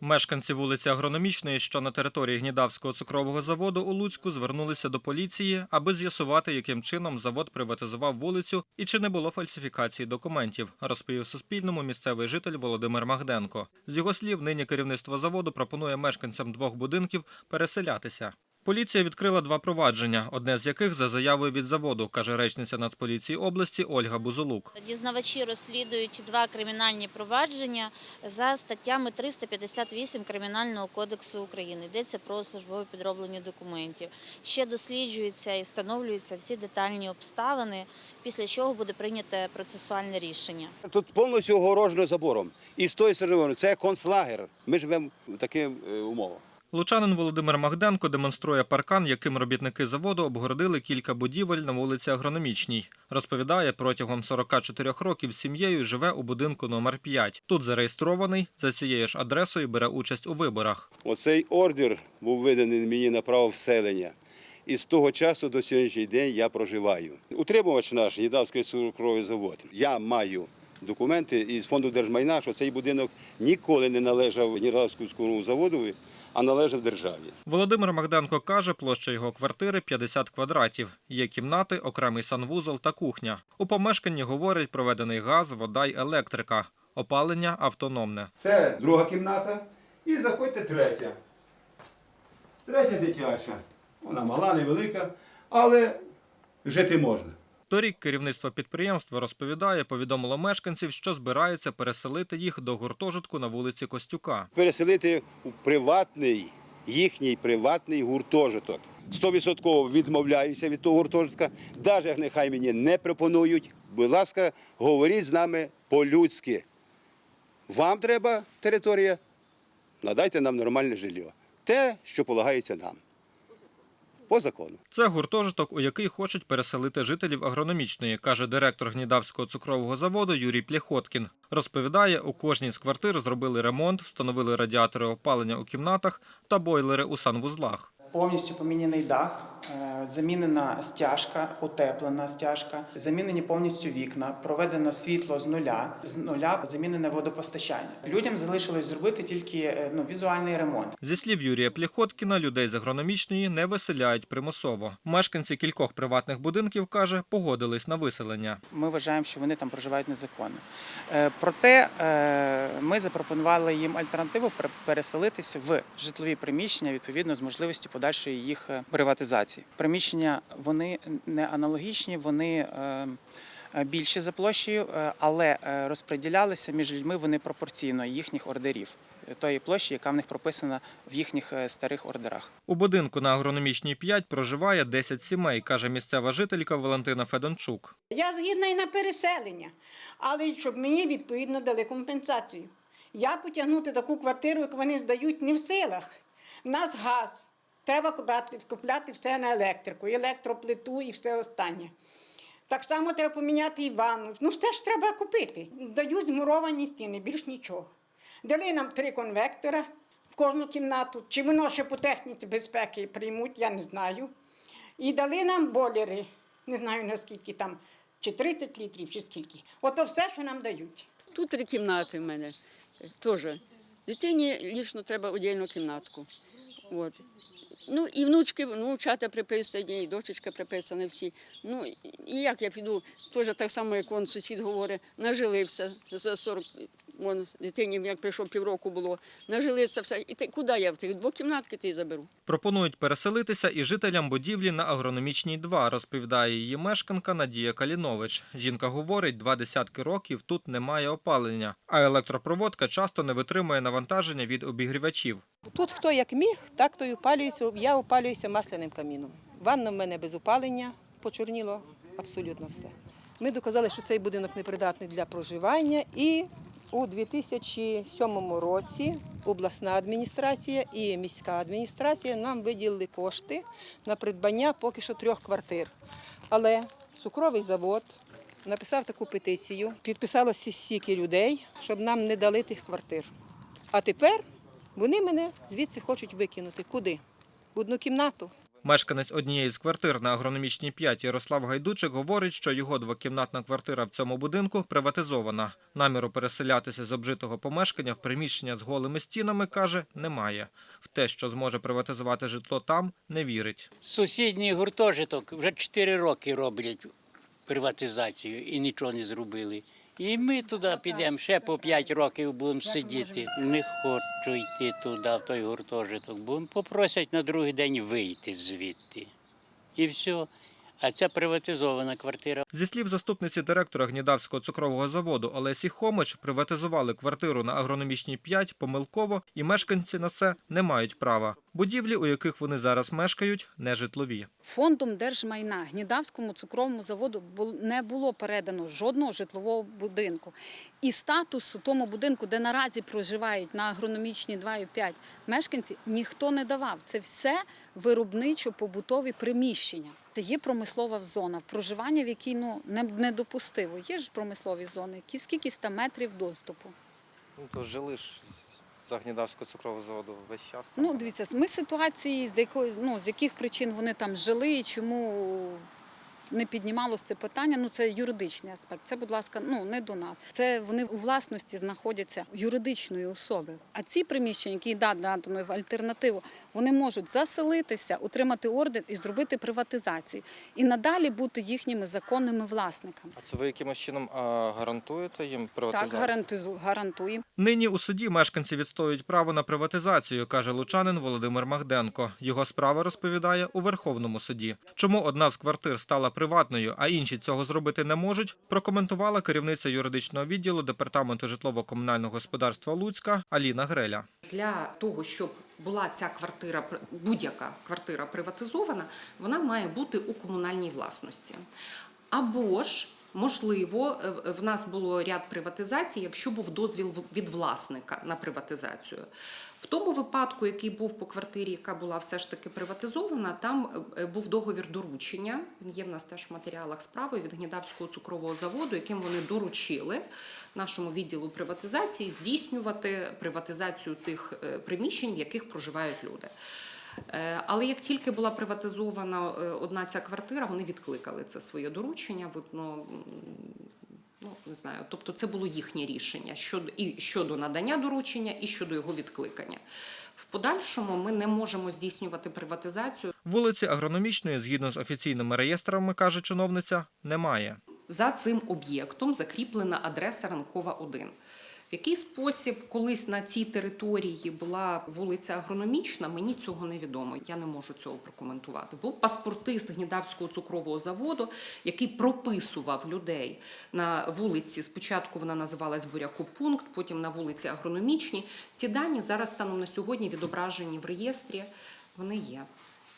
Мешканці вулиці Агрономічної, що на території Гнідавського цукрового заводу у Луцьку, звернулися до поліції, аби з'ясувати, яким чином завод приватизував вулицю і чи не було фальсифікації документів, розповів Суспільному місцевий житель Володимир Магденко. З його слів, нині керівництво заводу пропонує мешканцям двох будинків переселятися. Поліція відкрила два провадження, одне з яких за заявою від заводу, каже речниця Нацполіції області Ольга Бузулук. Дізнавачі розслідують два кримінальні провадження за статтями 358 Кримінального кодексу України. Йдеться про службове підроблення документів. Ще досліджуються і встановлюються всі детальні обставини, після чого буде прийнято процесуальне рішення. Тут повністю огорожено забором. І з тої сторони це концлагер. Ми живемо в таких е, умовах. Лучанин Володимир Магденко демонструє паркан, яким робітники заводу обгородили кілька будівель на вулиці Агрономічній. Розповідає, протягом 44 років сім'єю живе у будинку номер 5. Тут зареєстрований, за цією ж адресою бере участь у виборах. Оцей ордер був виданий мені на право вселення. І з того часу до сьогоднішнього день я проживаю. Утримувач наш Єдавський цукровий завод. Я маю документи із фонду держмайна, що цей будинок ніколи не належав Єдавському цукровому заводу, а належав державі. Володимир Магденко каже, площа його квартири 50 квадратів. Є кімнати, окремий санвузол та кухня. У помешканні, говорять, проведений газ, вода й електрика. Опалення автономне. Це друга кімната. І заходьте третя. Третя дитяча. Вона мала, невелика, але жити можна. Торік керівництво підприємства розповідає, повідомило мешканців, що збирається переселити їх до гуртожитку на вулиці Костюка. Переселити у приватний, їхній приватний гуртожиток. 100% відмовляюся від того гуртожитка. Навіть нехай мені не пропонують. Будь ласка, говоріть з нами по-людськи. Вам треба територія, надайте нам нормальне житло. Те, що полагається нам. По закону. Це гуртожиток, у який хочуть переселити жителів агрономічної, каже директор Гнідавського цукрового заводу Юрій Пляхоткін. Розповідає, у кожній з квартир зробили ремонт, встановили радіатори опалення у кімнатах та бойлери у санвузлах. Повністю поміняний дах, е, замінена стяжка, утеплена стяжка, замінені повністю вікна, проведено світло з нуля, з нуля замінене водопостачання. Людям залишилось зробити тільки е, ну, візуальний ремонт. Зі слів Юрія Пляхоткіна, людей з агрономічної не виселяють примусово. Мешканці кількох приватних будинків, каже, погодились на виселення. Ми вважаємо, що вони там проживають незаконно. Е, Проте ми запропонували їм альтернативу переселитися в житлові приміщення відповідно з можливості подальшої їх е, приватизації. Приміщення вони не аналогічні, вони е, е, більші за площею, але розподілялися між людьми вони пропорційно їхніх ордерів, тої площі, яка в них прописана в їхніх старих ордерах. У будинку на агрономічній 5 проживає 10 сімей, каже місцева жителька Валентина Федончук. Я згідна і на переселення, але щоб мені відповідно дали компенсацію. Я потягнути таку квартиру, як вони здають, не в силах. У нас газ. Треба купляти, купляти все на електрику, і електроплиту і все останнє. Так само треба поміняти і ванну. Ну, все ж треба купити. Дають змуровані стіни, більш нічого. Дали нам три конвектора в кожну кімнату. Чи воно ще по техніці безпеки приймуть, я не знаю. І дали нам бойлери, не знаю наскільки там, чи 30 літрів, чи скільки. Ото все, що нам дають. Тут три кімнати в мене теж. Дитині лічно треба віддільну кімнатку. От. Ну і внучки, внучата приписані, і дочечка приписана всі. Ну і як я піду, теж так само, як он сусід говорить, нажилився за 40, вон, дитині, як прийшов півроку було, нажилися все. І ти, куди я в тих двокімнатки ти заберу? Пропонують переселитися і жителям будівлі на агрономічній 2, розповідає її мешканка Надія Калінович. Жінка говорить, два десятки років тут немає опалення, а електропроводка часто не витримує навантаження від обігрівачів. Тут хто як міг, так то й опалюється. Я опалююся масляним каміном. Ванна в мене без опалення, почорніло абсолютно все. Ми доказали, що цей будинок непридатний для проживання, і у 2007 році обласна адміністрація і міська адміністрація нам виділили кошти на придбання поки що трьох квартир. Але цукровий завод написав таку петицію, підписалося стільки людей, щоб нам не дали тих квартир. А тепер вони мене звідси хочуть викинути. Куди? В одну кімнату. Мешканець однієї з квартир на агрономічній 5 Ярослав Гайдучик говорить, що його двокімнатна квартира в цьому будинку приватизована. Наміру переселятися з обжитого помешкання в приміщення з голими стінами, каже, немає. В те, що зможе приватизувати житло там, не вірить. Сусідній гуртожиток вже 4 роки роблять приватизацію і нічого не зробили. І ми туди підемо ще по 5 років будемо сидіти. Не хочу йти туди, в той гуртожиток, бо попросять на другий день вийти звідти. І все. А це приватизована квартира. Зі слів заступниці директора Гнідавського цукрового заводу Олесі Хомич, приватизували квартиру на агрономічній 5 помилково, і мешканці на це не мають права. Будівлі, у яких вони зараз мешкають, не житлові. Фондом держмайна Гнідавському цукровому заводу не було передано жодного житлового будинку. І статусу тому будинку, де наразі проживають на агрономічній 2 і 5 мешканці, ніхто не давав. Це все виробничо-побутові приміщення. Це є промислова зона, проживання в якій ну не- недопустиво. Є ж промислові зони, які скільки там метрів доступу. Ну то жили ж з Агнідавського цукрового заводу весь час. Ну, дивіться, ми ситуації, з якої ну з яких причин вони там жили і чому не піднімалося це питання. Ну це юридичний аспект. Це, будь ласка, ну не до нас. Це вони у власності знаходяться юридичної особи. А ці приміщення, які да, надано в альтернативу, вони можуть заселитися, отримати ордер і зробити приватизацію, і надалі бути їхніми законними власниками. А це ви якимось чином а, гарантуєте їм Так, гарантизу гарантуємо. Нині у суді мешканці відстоюють право на приватизацію, каже лучанин Володимир Магденко. Його справа розповідає у Верховному суді. Чому одна з квартир стала приватною, а інші цього зробити не можуть, прокоментувала керівниця юридичного відділу департаменту житлово-комунального господарства Луцька Аліна Греля. Для того, щоб була ця квартира, будь-яка квартира приватизована, вона має бути у комунальній власності. Або ж, можливо, е, в нас було ряд приватизацій, якщо був дозвіл від власника на приватизацію. В тому випадку, який був по квартирі, яка була все ж таки приватизована, там е, був договір доручення. Він є в нас теж в матеріалах справи від Гнідавського цукрового заводу, яким вони доручили нашому відділу приватизації здійснювати приватизацію тих е, приміщень, в яких проживають люди. Е, Але як тільки була приватизована е, одна ця квартира, вони відкликали це своє доручення. Ну, ну, не знаю, тобто це було їхнє рішення щодо і щодо надання доручення, і щодо його відкликання. В подальшому ми не можемо здійснювати приватизацію Вулиці агрономічної, згідно з офіційними реєстрами, каже чиновниця, немає. За цим об'єктом закріплена адреса Ранкова 1. В який спосіб колись на цій території була вулиця Агрономічна, мені цього не відомо. Я не можу цього прокоментувати. Був паспортист Гнідавського цукрового заводу, який прописував людей на вулиці. Спочатку вона називалась Бурякопункт, потім на вулиці Агрономічній. Ці дані зараз станом на сьогодні відображені в реєстрі. Вони є.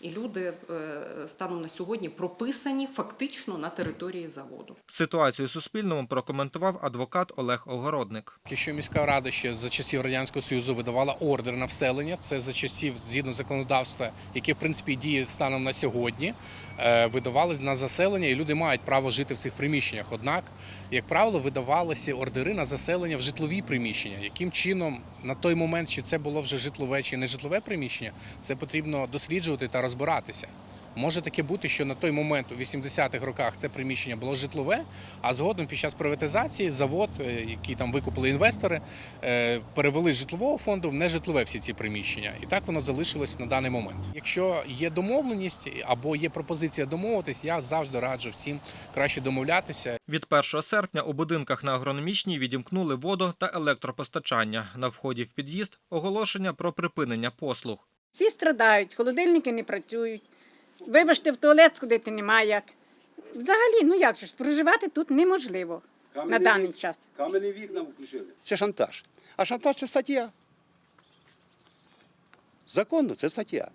І люди е, станом на сьогодні прописані фактично на території заводу. Ситуацію Суспільному прокоментував адвокат Олег Огородник. Якщо міська рада ще за часів радянського союзу видавала ордер на вселення, це за часів згідно законодавства, яке в принципі діє станом на сьогодні, е, видавались на заселення, і люди мають право жити в цих приміщеннях. Однак, як правило, видавалися ордери на заселення в житлові приміщення. Яким чином на той момент, чи це було вже житлове чи не житлове приміщення, це потрібно досліджувати та розбиратися. Може таке бути, що на той момент у 80-х роках це приміщення було житлове, а згодом під час приватизації завод, е, який там викупили інвестори, е, перевели з житлового фонду в нежитлове всі ці приміщення. І так воно залишилось на даний момент. Якщо є домовленість або є пропозиція домовитись, я завжди раджу всім краще домовлятися Від 1 серпня у будинках на агрономічній відімкнули водо та електропостачання. На вході в під'їзд оголошення про припинення послуг. Всі страдають, холодильники не працюють. Вибачте, в туалет сходити немає як. Взагалі, ну як же ж, проживати тут неможливо на даний час. Кам'яні вікна включили. Це шантаж. А шантаж це стаття. Законно, це стаття.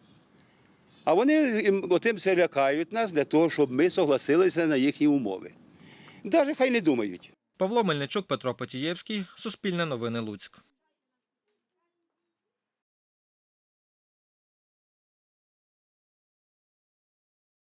А вони їм- отим це лякають нас для того, щоб ми согласилися на їхні умови. Навіть хай не думають. Павло Мельничук, Петро Потієвський, Суспільне новини Луцьк.